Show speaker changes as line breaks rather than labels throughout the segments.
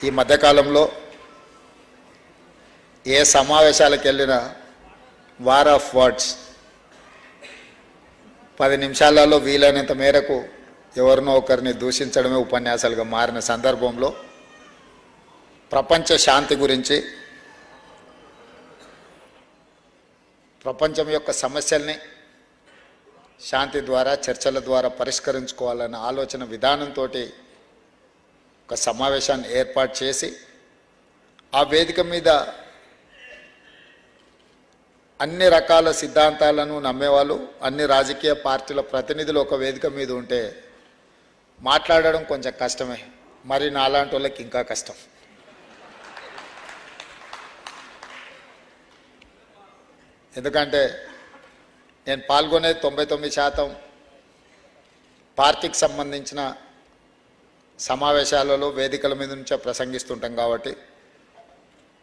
ఈ మధ్యకాలంలో ఏ సమావేశాలకు వెళ్ళినా వార్ ఆఫ్ వర్డ్స్. పది నిమిషాలలో వీలైనంత మేరకు ఎవరినో ఒకరిని దూషించడమే ఉపన్యాసాలుగా మారిన సందర్భంలో ప్రపంచ శాంతి గురించి ప్రపంచం యొక్క సమస్యల్ని శాంతి ద్వారా చర్చల ద్వారా పరిష్కరించుకోవాలనే ఆలోచన విధానంతో ఒక సమావేశాన్ని ఏర్పాటు చేసి ఆ వేదిక మీద అన్ని రకాల సిద్ధాంతాలను నమ్మేవాళ్ళు అన్ని రాజకీయ పార్టీల ప్రతినిధులు ఒక వేదిక మీద ఉంటే మాట్లాడడం కొంచెం కష్టమే. మరి నాలాంటి వాళ్ళకి ఇంకా కష్టం. ఎందుకంటే నేను పాల్గొనే తొంభై తొమ్మిది శాతం పార్టీకి సంబంధించిన సమావేశాలలో వేదికల మీద నుంచే ప్రసంగిస్తుంటాం కాబట్టి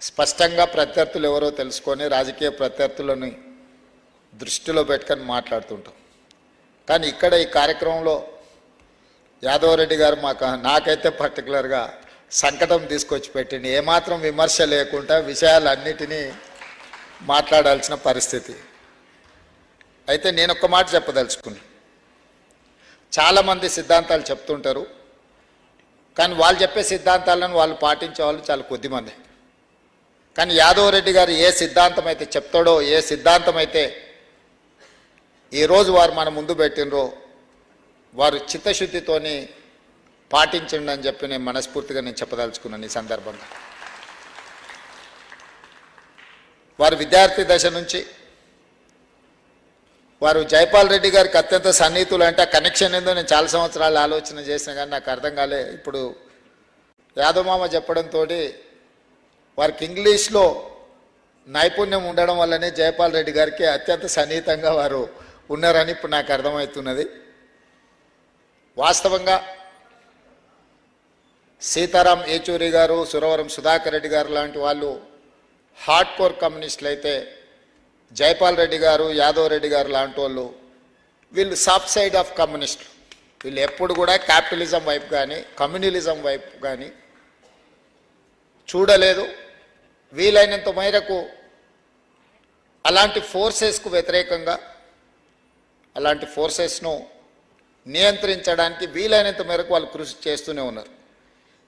స్పష్టంగా ప్రత్యర్థులు ఎవరో తెలుసుకొని రాజకీయ ప్రత్యర్థులని దృష్టిలో పెట్టుకొని మాట్లాడుతుంటాం. కానీ ఇక్కడ ఈ కార్యక్రమంలో యాదవ్ రెడ్డి గారు మాకు నాకైతే పర్టికులర్గా సంకటం తీసుకొచ్చి పెట్టింది ఏమాత్రం విమర్శ లేకుండా విషయాలన్నిటినీ మాట్లాడాల్సిన పరిస్థితి. అయితే నేను ఒక్క మాట చెప్పదలుచుకున్నాను చాలామంది సిద్ధాంతాలు చెప్తుంటారు. కానీ వాళ్ళు చెప్పే సిద్ధాంతాలను వాళ్ళు పాటించే వాళ్ళు చాలా కొద్దిమంది. కానీ యాదవ్ రెడ్డి గారు ఏ సిద్ధాంతం అయితే చెప్తాడో ఏ సిద్ధాంతం అయితే ఈరోజు వారు మన ముందు పెట్టినరో వారు చిత్తశుద్ధితోని పాటించండి అని చెప్పి నేను మనస్ఫూర్తిగా నేను చెప్పదలుచుకున్నాను ఈ సందర్భంగా. వారు విద్యార్థి దశ నుంచి వారు జైపాల్ రెడ్డి గారికి అత్యంత సన్నిహితులు అంటే ఆ కనెక్షన్ ఏందో నేను చాలా సంవత్సరాలు ఆలోచన చేసిన కానీ నాకు అర్థం కాలే. ఇప్పుడు యాదమామ చెప్పడంతో వారికి ఇంగ్లీష్లో నైపుణ్యం ఉండడం వల్లనే జయపాల్ రెడ్డి గారికి అత్యంత సన్నిహితంగా వారు ఉన్నారని ఇప్పుడు నాకు అర్థమవుతున్నది. వాస్తవంగా సీతారాం ఏచూరి గారు సురవరం సుధాకర్ రెడ్డి గారు లాంటి వాళ్ళు హార్డ్ కోర్ కమ్యూనిస్టులు అయితే జైపాల్ రెడ్డి గారు యాదవ్ రెడ్డి గారు లాంటి వాళ్ళు వీళ్ళు సాఫ్ట్ సైడ్ ఆఫ్ కమ్యూనిస్టులు వీళ్ళు ఎప్పుడు కూడా క్యాపిటలిజం వైపు కానీ కమ్యూనలిజం వైపు కానీ చూడలేదు. వీలైనంత మేరకు అలాంటి ఫోర్సెస్కు వ్యతిరేకంగా అలాంటి ఫోర్సెస్ను నియంత్రించడానికి వీలైనంత మేరకు వాళ్ళు కృషి చేస్తూనే ఉన్నారు.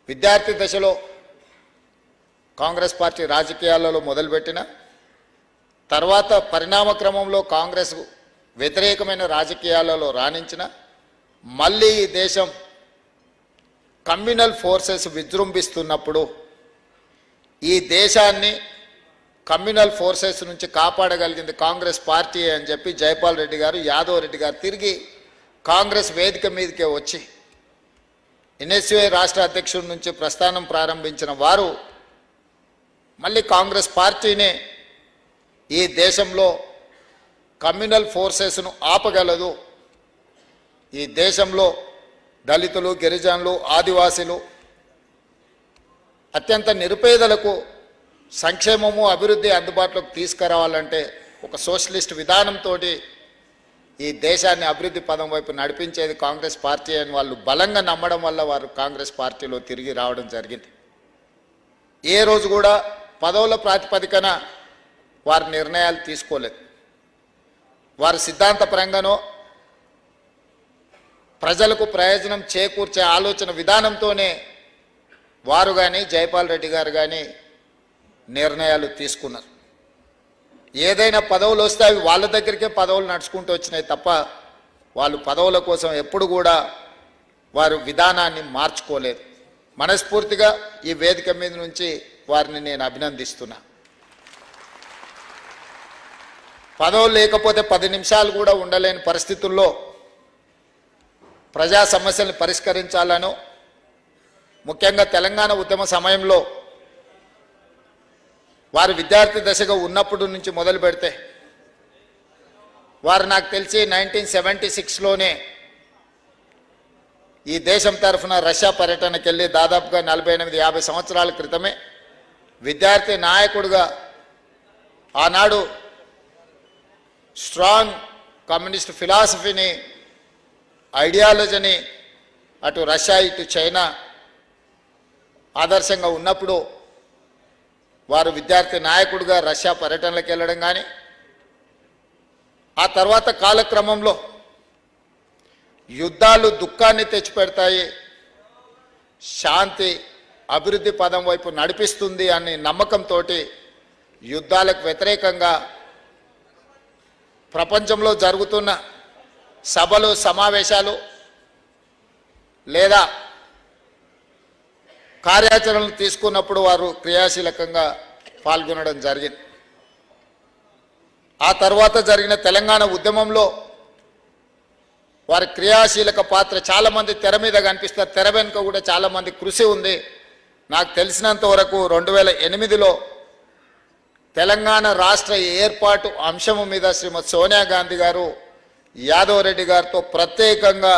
విద్యార్థి దశలో కాంగ్రెస్ పార్టీ రాజకీయాలలో మొదలుపెట్టిన తర్వాత పరిణామ క్రమంలో కాంగ్రెస్ వ్యతిరేకమైన రాజకీయాలలో రాణించిన మళ్ళీ ఈ దేశం కమ్యూనల్ ఫోర్సెస్ విజృంభిస్తున్నప్పుడు ఈ దేశాన్ని కమ్యూనల్ ఫోర్సెస్ నుంచి కాపాడగలిగింది కాంగ్రెస్ పార్టీ అని చెప్పి జైపాల్ రెడ్డి గారు యాదవ్ రెడ్డి గారు తిరిగి కాంగ్రెస్ వేదిక మీదకే వచ్చి ఎన్ఎస్యుఐ రాష్ట్ర అధ్యక్షుడి నుంచి ప్రస్థానం ప్రారంభించిన వారు మళ్ళీ కాంగ్రెస్ పార్టీనే ఈ దేశంలో కమ్యూనల్ ఫోర్సెస్ను ఆపగలదు. ఈ దేశంలో దళితులు గిరిజనులు ఆదివాసీలు అత్యంత నిరుపేదలకు సంక్షేమము అభివృద్ధి అందుబాటులోకి తీసుకురావాలంటే ఒక సోషలిస్ట్ విధానంతో ఈ దేశాన్ని అభివృద్ధి పదం వైపు నడిపించేది కాంగ్రెస్ పార్టీ అని వాళ్ళు బలంగా నమ్మడం వల్ల వారు కాంగ్రెస్ పార్టీలో తిరిగి రావడం జరిగింది. ఏ రోజు కూడా పదవుల ప్రాతిపదికన వారి నిర్ణయాలు తీసుకోలేదు. వారి సిద్ధాంతపరంగానో ప్రజలకు ప్రయోజనం చేకూర్చే ఆలోచన విధానంతోనే వారు కానీ జైపాల్ రెడ్డి గారు కానీ నిర్ణయాలు తీసుకున్నారు. ఏదైనా పదవులు వస్తే అవి వాళ్ళ దగ్గరికే పదవులు నడుచుకుంటూ వచ్చినాయి తప్ప వాళ్ళు పదవుల కోసం ఎప్పుడు కూడా వారు విధానాన్ని మార్చుకోలేదు. మనస్ఫూర్తిగా ఈ వేదిక మీద నుంచి వారిని నేను అభినందిస్తున్నా. పదవులు లేకపోతే పది నిమిషాలు కూడా ఉండలేని పరిస్థితుల్లో ప్రజా సమస్యలను పరిష్కరించాలను. ముఖ్యంగా తెలంగాణ ఉద్యమ సమయంలో వారు విద్యార్థి దశగా ఉన్నప్పుడు నుంచి మొదలు పెడితే వారు నాకు తెలిసి నైన్టీన్ సెవెంటీ సిక్స్లోనే ఈ దేశం తరఫున రష్యా పర్యటనకి వెళ్ళి దాదాపుగా నలభై ఎనిమిది యాభై సంవత్సరాల క్రితమే విద్యార్థి నాయకుడిగా ఆనాడు స్ట్రాంగ్ కమ్యూనిస్ట్ ఫిలాసఫీని ఐడియాలజీని అటు రష్యా ఇటు చైనా ఆదర్శంగా ఉన్నప్పుడు వారు విద్యార్థి నాయకుడిగా రష్యా పర్యటనలకు వెళ్ళడం కానీ ఆ తర్వాత కాలక్రమంలో యుద్ధాలు దుఃఖాన్ని తెచ్చిపెడతాయి శాంతి అభివృద్ధి పదం వైపు నడిపిస్తుంది అనే నమ్మకంతో యుద్ధాలకు వ్యతిరేకంగా ప్రపంచంలో జరుగుతున్న సభలు సమావేశాలు లేదా కార్యాచరణలు తీసుకున్నప్పుడు వారు క్రియాశీలకంగా పాల్గొనడం జరిగింది. ఆ తర్వాత జరిగిన తెలంగాణ ఉద్యమంలో వారి క్రియాశీలక పాత్ర చాలామంది తెర మీద కనిపిస్తారు తెర వెనుక కూడా చాలామంది కృషి ఉంది. నాకు తెలిసినంత వరకు రెండు వేల ఎనిమిదిలో తెలంగాణ రాష్ట్ర ఏర్పాటు అంశము మీద శ్రీమతి సోనియా గాంధీ గారు యాదవ్ రెడ్డి గారితో ప్రత్యేకంగా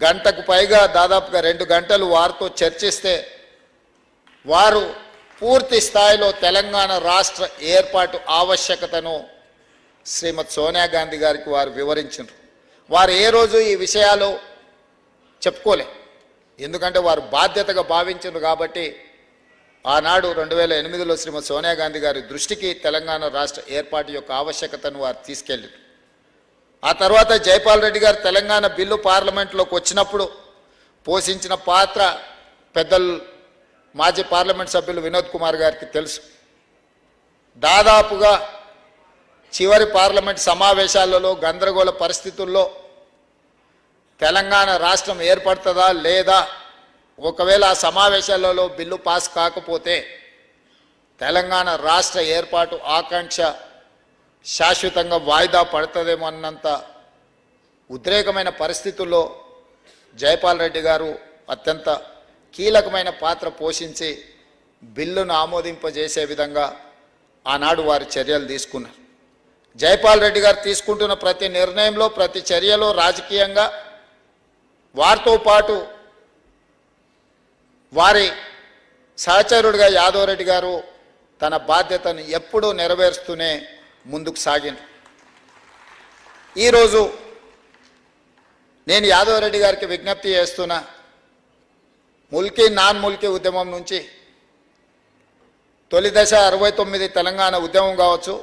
గంటకు పైగా దాదాపుగా రెండు గంటలు వారితో చర్చిస్తే వారు పూర్తి స్థాయిలో తెలంగాణ రాష్ట్ర ఏర్పాటు ఆవశ్యకతను శ్రీమతి సోనియా గాంధీ గారికి వారు వివరించారు వారు ఏ రోజు ఈ విషయాలు చెప్పుకోలే. ఎందుకంటే వారు బాధ్యతగా భావించారు కాబట్టి ఆనాడు రెండు వేల ఎనిమిదిలో శ్రీమతి సోనియా గాంధీ గారి దృష్టికి తెలంగాణ రాష్ట్ర ఏర్పాటు యొక్క ఆవశ్యకతను వారు తీసుకెళ్ళారు. ఆ తర్వాత జైపాల్ రెడ్డి గారు తెలంగాణ బిల్లు పార్లమెంట్లోకి వచ్చినప్పుడు పోషించిన పాత్ర పెద్దలు మాజీ పార్లమెంట్ సభ్యులు వినోద్ కుమార్ గారికి తెలుసు. దాదాపుగా చివరి పార్లమెంట్ సమావేశాలలో గందరగోళ పరిస్థితుల్లో తెలంగాణ రాష్ట్రం ఏర్పడుతుందా లేదా ఒకవేళ ఆ సమావేశాలలో బిల్లు పాస్ కాకపోతే తెలంగాణ రాష్ట్ర ఏర్పాటు ఆకాంక్ష శాశ్వతంగా వాయిదా పడుతుందేమో అన్నంత ఉద్రేకమైన పరిస్థితుల్లో జైపాల్ రెడ్డి గారు అత్యంత కీలకమైన పాత్ర పోషించి బిల్లును ఆమోదింపజేసే విధంగా ఆనాడు వారి చర్యలు తీసుకున్నారు. జైపాల్ రెడ్డి గారు తీసుకుంటున్న ప్రతి నిర్ణయంలో ప్రతి చర్యలో రాజకీయంగా వారితో పాటు వారి సహచరుడిగా యాదవ్ రెడ్డి గారు తన బాధ్యతను ఎప్పుడూ నెరవేరుస్తూనే ముందుకు సాగింది ఈరోజు నేను యాదవ్ రెడ్డి గారికి విజ్ఞప్తి చేస్తున్నా ముల్కీ నాన్ ముల్కీ ఉద్యమం నుంచి తొలి దశ అరవై తొమ్మిది తెలంగాణ ఉద్యమం కావచ్చు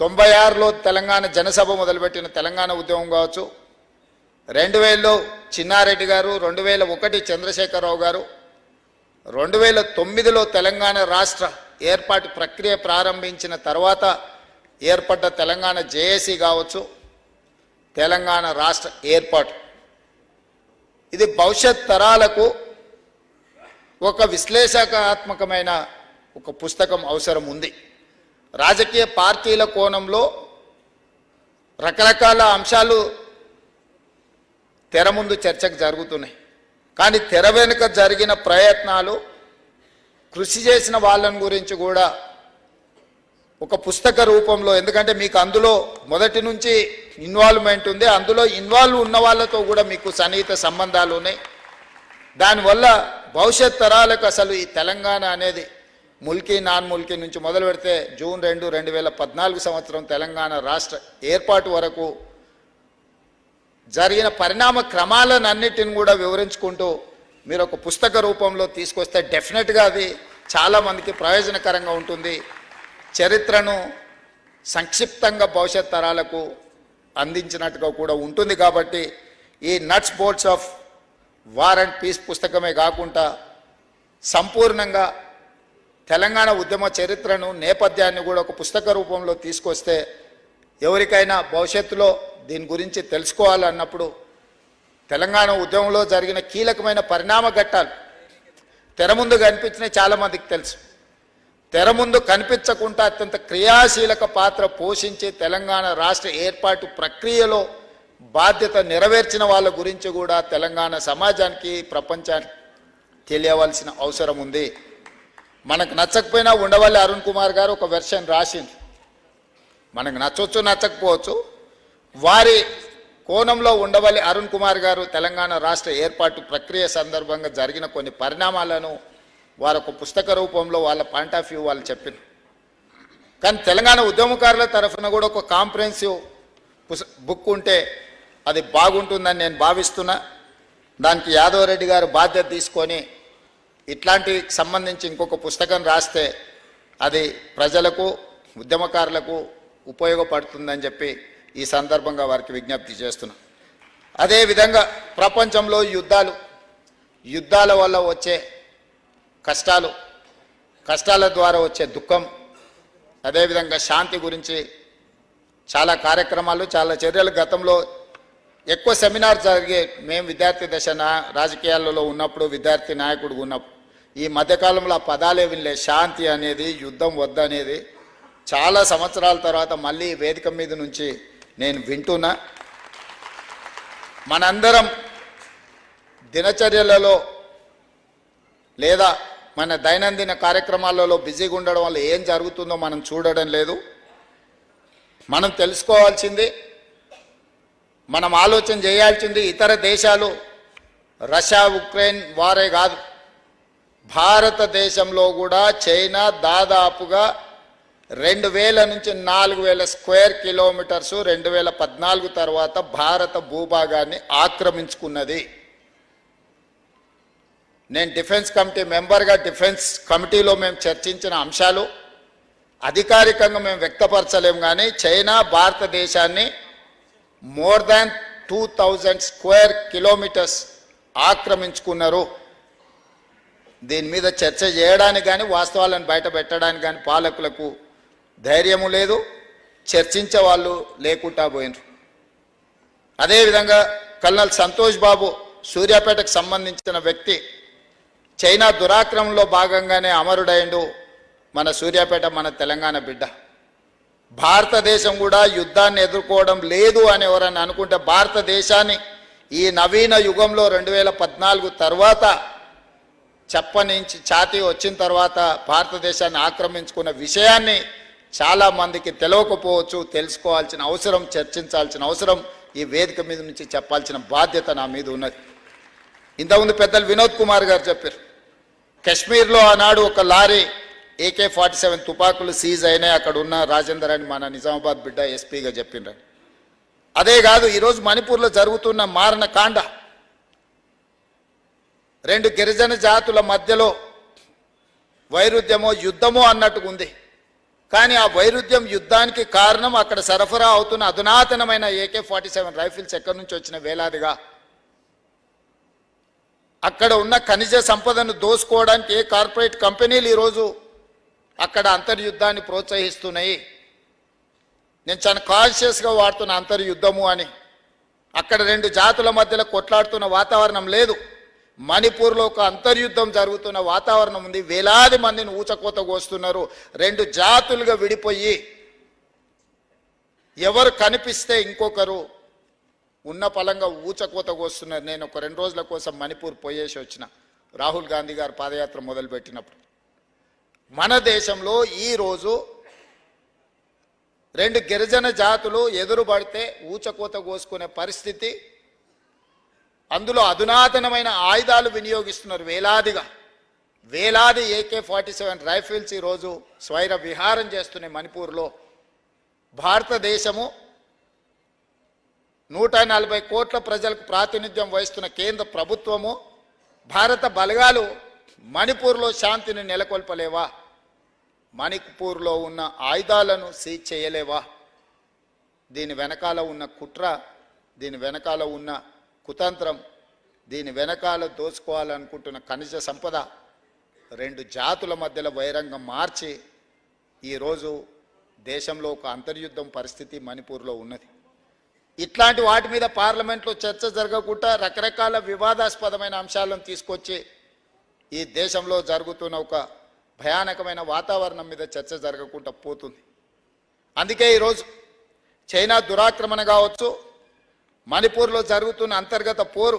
తొంభై ఆరులో తెలంగాణ జనసభ మొదలుపెట్టిన తెలంగాణ ఉద్యమం కావచ్చు రెండు వేలలో చిన్నారెడ్డి గారు రెండు వేల ఒకటి చంద్రశేఖరరావు గారు రెండు వేల తొమ్మిదిలో తెలంగాణ రాష్ట్ర ఏర్పాటు ప్రక్రియ ప్రారంభించిన తర్వాత ఏర్పడ్డ తెలంగాణ జేఏసీ కావచ్చు తెలంగాణ రాష్ట్ర ఏర్పాటు. ఇది భవిష్యత్ తరాలకు ఒక విశ్లేషకాత్మకమైన ఒక పుస్తకం అవసరం ఉంది. రాజకీయ పార్టీల కోణంలో రకరకాల అంశాలు తెర ముందు చర్చకు జరుగుతున్నాయి. కానీ తెర వెనుక జరిగిన ప్రయత్నాలు కృషి చేసిన వాళ్ళని గురించి కూడా ఒక పుస్తక రూపంలో ఎందుకంటే మీకు అందులో మొదటి నుంచి ఇన్వాల్వ్మెంట్ ఉంది. అందులో ఇన్వాల్వ్ ఉన్న వాళ్ళతో కూడా మీకు సన్నిహిత సంబంధాలు ఉన్నాయి. దానివల్ల భవిష్యత్ తరాలకు అసలు ఈ తెలంగాణ అనేది ముల్కీ నాన్ ముల్కీ నుంచి మొదలు పెడితే జూన్ రెండు రెండు వేల పద్నాలుగు సంవత్సరం తెలంగాణ రాష్ట్ర ఏర్పాటు వరకు జరిగిన పరిణామ క్రమాలను అన్నిటిని కూడా వివరించుకుంటూ మీరు ఒక పుస్తక రూపంలో తీసుకొస్తే డెఫినెట్గా అది చాలామందికి ప్రయోజనకరంగా ఉంటుంది. చరిత్రను సంక్షిప్తంగా భవిష్యత్ తరాలకు అందించినట్టుగా కూడా ఉంటుంది కాబట్టి ఈ నట్స్ బోర్డ్స్ ఆఫ్ వార్ అండ్ పీస్ పుస్తకమే కాకుండా సంపూర్ణంగా తెలంగాణ ఉద్యమ చరిత్రను నేపథ్యాన్ని కూడా ఒక పుస్తక రూపంలో తీసుకొస్తే ఎవరికైనా భవిష్యత్తులో దీని గురించి తెలుసుకోవాలన్నప్పుడు తెలంగాణ ఉద్యమంలో జరిగిన కీలకమైన పరిణామ ఘట్టాలు తెర ముందు కనిపించినవి చాలామందికి తెలుసు. తెర ముందు కనిపించకుండా అత్యంత క్రియాశీలక పాత్ర పోషించి తెలంగాణ రాష్ట్ర ఏర్పాటు ప్రక్రియలో బాధ్యత నెరవేర్చిన వాళ్ళ గురించి కూడా తెలంగాణ సమాజానికి ప్రపంచానికి తెలియవలసిన అవసరం ఉంది. మనకు నచ్చకపోయినా ఉండవల్లి అరుణ్ కుమార్ గారు ఒక వెర్షన్ రాసింది మనకు నచ్చవచ్చు నచ్చకపోవచ్చు. వారి కోణంలో ఉండవల్లి అరుణ్ కుమార్ గారు తెలంగాణ రాష్ట్ర ఏర్పాటు ప్రక్రియ సందర్భంగా జరిగిన కొన్ని పరిణామాలను వారు ఒక పుస్తక రూపంలో వాళ్ళ పాయింట్ ఆఫ్ వ్యూ వాళ్ళు చెప్పారు కానీ తెలంగాణ ఉద్యమకారుల తరఫున కూడా ఒక కాంప్రహెన్సివ్ పుస్- బుక్ ఉంటే అది బాగుంటుందని నేను భావిస్తున్నా. దానికి యాదవ్ రెడ్డి గారు బాధ్యత తీసుకొని ఇట్లాంటికి సంబంధించి ఇంకొక పుస్తకం రాస్తే అది ప్రజలకు ఉద్యమకారులకు ఉపయోగపడుతుందని చెప్పి ఈ సందర్భంగా వారికి విజ్ఞప్తి చేస్తున్నా. అదేవిధంగా ప్రపంచంలో యుద్ధాలు యుద్ధాల వల్ల వచ్చే కష్టాలు కష్టాల ద్వారా వచ్చే దుఃఖం అదేవిధంగా శాంతి గురించి చాలా కార్యక్రమాలు చాలా చర్యలు. గతంలో ఎక్కువ సెమినార్ జరిగే మేము విద్యార్థి దశ రాజకీయాలలో ఉన్నప్పుడు విద్యార్థి నాయకుడు ఉన్నప్పుడు ఈ మధ్యకాలంలో ఆ పదాలే వినలే. శాంతి అనేది యుద్ధం వద్దనేది చాలా సంవత్సరాల తర్వాత మళ్ళీ వేదిక మీద నుంచి నేను వింటున్నా. మనందరం దినచర్యలలో లేదా మన దైనందిన కార్యక్రమాలలో బిజీగా ఉండడం వల్ల ఏం జరుగుతుందో మనం చూడడం లేదు. మనం తెలుసుకోవాల్సింది మనం ఆలోచన చేయాల్సింది ఇతర దేశాలు రష్యా ఉక్రెయిన్ వారే కాదు. భారతదేశంలో కూడా చైనా దాదాపుగా రెండు వేల నుంచి నాలుగు వేల స్క్వేర్ కిలోమీటర్స్ రెండు వేల పద్నాలుగు తర్వాత భారత భూభాగాన్ని ఆక్రమించుకున్నది. నేను డిఫెన్స్ కమిటీ మెంబర్గా డిఫెన్స్ కమిటీలో మేము చర్చించిన అంశాలు అధికారికంగా మేము వ్యక్తపరచలేము కానీ చైనా భారతదేశాన్ని more than two thousand square kilometres ఆక్రమించుకున్నారు. దీని మీద చర్చ చేయడానికి కానీ వాస్తవాలను బయట పెట్టడానికి కానీ పాలకులకు ధైర్యము లేదు చర్చించే వాళ్ళు లేకుండా పోయినరు. అదేవిధంగా కల్నల్ సంతోష్ బాబు సూర్యాపేటకు సంబంధించిన వ్యక్తి చైనా దురాక్రమంలో భాగంగానే అమరుడైండు మన సూర్యాపేట మన తెలంగాణ బిడ్డ. భారతదేశం కూడా యుద్ధాన్ని ఎదుర్కోవడం లేదు అని ఎవరన్నా అనుకుంటే భారతదేశాన్ని ఈ నవీన యుగంలో రెండు వేల పద్నాలుగు తర్వాత చెప్పనించి ఛాతీ వచ్చిన తర్వాత భారతదేశాన్ని ఆక్రమించుకున్న విషయాన్ని చాలా మందికి తెలియకపోవచ్చు తెలుసుకోవాల్సిన అవసరం చర్చించాల్సిన అవసరం ఈ వేదిక మీద నుంచి చెప్పాల్సిన బాధ్యత నా మీద ఉన్నది. ఇంతకుముందు పెద్దలు వినోద్ కుమార్ గారు చెప్పారు కశ్మీర్లో ఆనాడు ఒక లారీ ఏకే ఫార్టీ సెవెన్ తుపాకులు సీజ్ అయినాయి అక్కడ ఉన్న రాజేందర్ అని మన నిజామాబాద్ బిడ్డ ఎస్పీగా చెప్పిండ్రని అదే కాదు ఈరోజు మణిపూర్లో జరుగుతున్న మారణ కాండ. రెండు గిరిజన జాతుల మధ్యలో వైరుధ్యమో యుద్ధమో అన్నట్టుగా ఉంది కానీ ఆ వైరుధ్యం యుద్ధానికి కారణం అక్కడ సరఫరా అవుతున్న అధునాతనమైన ఏకే ఫార్టీ సెవెన్ రైఫిల్స్ ఎక్కడి నుంచి వచ్చిన వేలాదిగా. అక్కడ ఉన్న ఖనిజ సంపదను దోసుకోవడానికి ఏ కార్పొరేట్ కంపెనీలు ఈరోజు అక్కడ అంతర్యుద్ధాన్ని ప్రోత్సహిస్తున్నాయి. నేను చాలా కాన్షియస్గా వాడుతున్న అంతర్యుద్ధము అని. అక్కడ రెండు జాతుల మధ్యలో కొట్లాడుతున్న వాతావరణం లేదు. మణిపూర్లో ఒక అంతర్యుద్ధం జరుగుతున్న వాతావరణం ఉంది. వేలాది మందిని ఊచకోత కోస్తున్నారు. రెండు జాతులుగా విడిపోయి ఎవరు కనిపిస్తే ఇంకొకరు ఉన్న పలంగా ఊచకోత కోస్తున్నారు. నేను ఒక రెండు రోజుల కోసం మణిపూర్ పోయేసి వచ్చిన. రాహుల్ గాంధీ గారు పాదయాత్ర మొదలుపెట్టినప్పుడు. మన దేశంలో ఈరోజు రెండు గిరిజన జాతులు ఎదురుపడితే ఊచకోత కోసుకునే పరిస్థితి అందులో అధునాతనమైన ఆయుధాలు వినియోగిస్తున్నారు వేలాదిగా. వేలాది ఏకే ఫార్టీ సెవెన్ రైఫిల్స్ ఈరోజు స్వైర విహారం చేస్తున్నాయి మణిపూర్లో. భారతదేశము నూట నలభై కోట్ల ప్రజలకు ప్రాతినిధ్యం వహిస్తున్న కేంద్ర ప్రభుత్వము భారత బలగాలు మణిపూర్లో శాంతిని నెలకొల్పలేవా? మణిపూర్లో ఉన్న ఆయుధాలను సీజ్ చేయలేవా? దీని వెనకాల ఉన్న కుట్ర దీని వెనకాల ఉన్న కుతంత్రం దీని వెనకాల దోచుకోవాలనుకుంటున్న ఖనిజ సంపద రెండు జాతుల మధ్యలో వైరంగం మార్చి ఈరోజు దేశంలో ఒక అంతర్యుద్ధం పరిస్థితి మణిపూర్లో ఉన్నది. ఇట్లాంటి వాటి మీద పార్లమెంట్లో చర్చ జరగకుండా రకరకాల వివాదాస్పదమైన అంశాలను తీసుకొచ్చి ఈ దేశంలో జరుగుతున్న ఒక భయానకమైన వాతావరణం మీద చర్చ జరగకుండా పోతుంది. అందుకే ఈరోజు చైనా దురాక్రమణ కావచ్చు మణిపూర్లో జరుగుతున్న అంతర్గత పోరు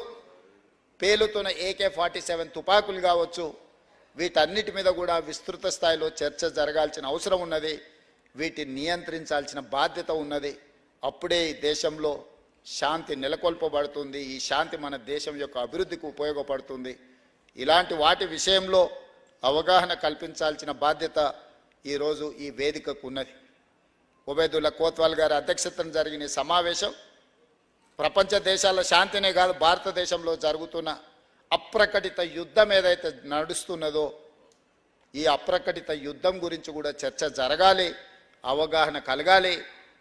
పేలుతున్న ఏకే ఫార్టీ సెవెన్ తుపాకులు కావచ్చు వీటన్నిటి మీద కూడా విస్తృత స్థాయిలో చర్చ జరగాల్సిన అవసరం ఉన్నది. వీటిని నియంత్రించాల్సిన బాధ్యత ఉన్నది. అప్పుడే ఈ దేశంలో శాంతి నెలకొల్పబడుతుంది. ఈ శాంతి మన దేశం యొక్క అభివృద్ధికి ఉపయోగపడుతుంది. ఇలాంటి వాటి విషయంలో అవగాహన కల్పించాల్సిన బాధ్యత ఈరోజు ఈ వేదికకు ఉన్నది. ఉబేదుల్లా కోత్వాల్ గారి అధ్యక్షతన జరిగిన సమావేశం ప్రపంచ దేశాల శాంతినే కాదు భారతదేశంలో జరుగుతున్న అప్రకటిత యుద్ధం ఏదైతే నడుస్తున్నదో ఈ అప్రకటిత యుద్ధం గురించి కూడా చర్చ జరగాలి అవగాహన కలగాలి.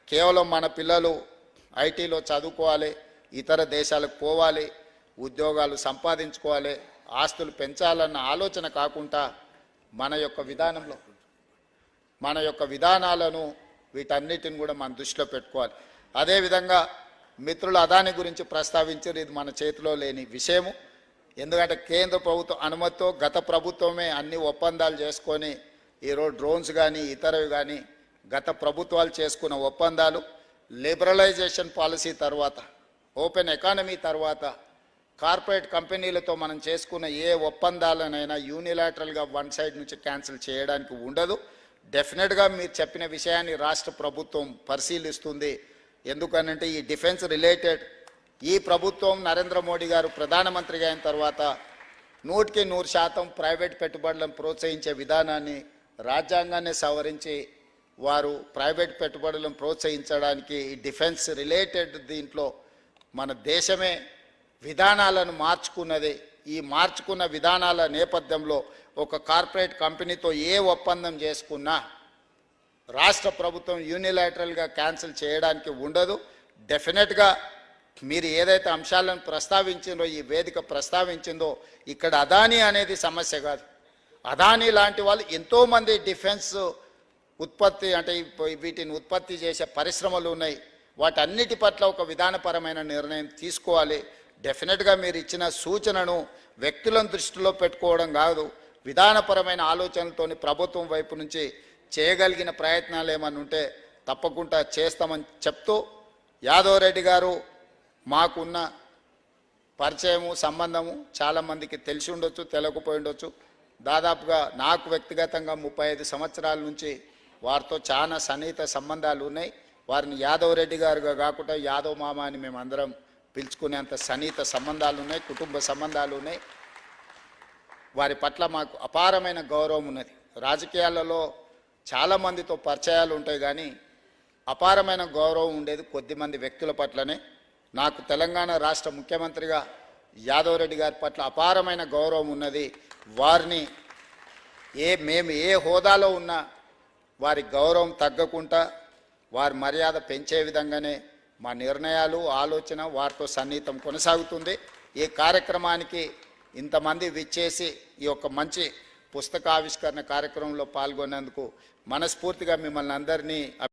కేవలం మన పిల్లలు ఐటీలో చదువుకోవాలి ఇతర దేశాలకు పోవాలి ఉద్యోగాలు సంపాదించుకోవాలి ఆస్తులు పెంచాలన్న ఆలోచన కాకుండా మన యొక్క విధానంలో మన యొక్క విధానాలను వీటన్నిటిని కూడా మన దృష్టిలో పెట్టుకోవాలి. అదేవిధంగా మిత్రులు అదాని గురించి ప్రస్తావించారు. ఇది మన చేతిలో లేని విషయము. ఎందుకంటే కేంద్ర ప్రభుత్వం అనుమతితో గత ప్రభుత్వమే అన్ని ఒప్పందాలు చేసుకొని ఈరోజు డ్రోన్స్ కానీ ఇతరవి కానీ గత ప్రభుత్వాలు చేసుకున్న ఒప్పందాలు లిబరలైజేషన్ పాలసీ తర్వాత ఓపెన్ ఎకానమీ తర్వాత కార్పొరేట్ కంపెనీలతో మనం చేసుకున్న ఏ ఒప్పందాలనైనా యూనిలాటరల్గా వన్ సైడ్ నుంచి క్యాన్సిల్ చేయడానికి ఉండదు. డెఫినెట్గా మీరు చెప్పిన విషయాన్ని రాష్ట్ర ప్రభుత్వం పరిశీలిస్తుంది. ఎందుకనంటే ఈ డిఫెన్స్ రిలేటెడ్ ఈ ప్రభుత్వం నరేంద్ర మోడీ గారు ప్రధానమంత్రిగా అయిన తర్వాత నూటికి నూరు శాతం ప్రైవేట్ పెట్టుబడులను ప్రోత్సహించే విధానాన్ని రాజ్యాంగాన్ని సవరించి వారు ప్రైవేట్ పెట్టుబడులను ప్రోత్సహించడానికి ఈ డిఫెన్స్ రిలేటెడ్ దీంట్లో మన దేశమే విధానాలను మార్చుకున్నది. ఈ మార్చుకున్న విధానాల నేపథ్యంలో ఒక కార్పొరేట్ కంపెనీతో ఏ ఒప్పందం చేసుకున్నా రాష్ట్ర ప్రభుత్వం యూనిలాటరల్గా క్యాన్సిల్ చేయడానికి ఉండదు. డెఫినెట్గా మీరు ఏదైతే అంశాలను ప్రస్తావించిందో ఈ వేదిక ప్రస్తావించిందో ఇక్కడ అదానీ అనేది సమస్య కాదు. అదానీ లాంటి వాళ్ళు ఎంతోమంది డిఫెన్స్ ఉత్పత్తి అంటే వీటిని ఉత్పత్తి చేసే పరిశ్రమలు ఉన్నాయి. వాటన్నిటి పట్ల ఒక విధానపరమైన నిర్ణయం తీసుకోవాలి. డెఫినెట్గా మీరు ఇచ్చిన సూచనను వ్యక్తులను దృష్టిలో పెట్టుకోవడం కాదు. విధానపరమైన ఆలోచనలతోని ప్రభుత్వం వైపు నుంచి చేయగలిగిన ప్రయత్నాలు ఏమన్నా ఉంటే తప్పకుండా చేస్తామని చెప్తూ యాదవ్ రెడ్డి గారు మాకున్న పరిచయము సంబంధము చాలామందికి తెలిసి ఉండొచ్చు తెలియకపోయి ఉండొచ్చు. దాదాపుగా నాకు వ్యక్తిగతంగా ముప్పై ఐదు సంవత్సరాల నుంచి వారితో చాలా సన్నిహిత సంబంధాలు ఉన్నాయి. వారిని యాదవ్ రెడ్డి గారుగా కాకుండా యాదవ్ మామ అని మేమందరం పిలుచుకునేంత సన్నిహిత సంబంధాలు ఉన్నాయి కుటుంబ సంబంధాలు ఉన్నాయి. వారి పట్ల మాకు అపారమైన గౌరవం ఉన్నది. రాజకీయాలలో చాలామందితో పరిచయాలు ఉంటాయి కానీ అపారమైన గౌరవం ఉండేది కొద్దిమంది వ్యక్తుల పట్లనే. నాకు తెలంగాణ రాష్ట్ర ముఖ్యమంత్రిగా యాదవ్ రెడ్డి గారి పట్ల అపారమైన గౌరవం ఉన్నది. వారిని ఏ మేము ఏ హోదాలో ఉన్నా వారి గౌరవం తగ్గకుండా వారి మర్యాద పెంచే విధంగానే మా నిర్ణయాలు ఆలోచన వారితో సన్నిహితం కొనసాగుతుంది. ఈ కార్యక్రమానికి ఇంతమంది విచ్చేసి ఈ యొక్క మంచి పుస్తకావిష్కరణ కార్యక్రమంలో పాల్గొన్నందుకు మనస్ఫూర్తిగా మిమ్మల్ని అందరినీ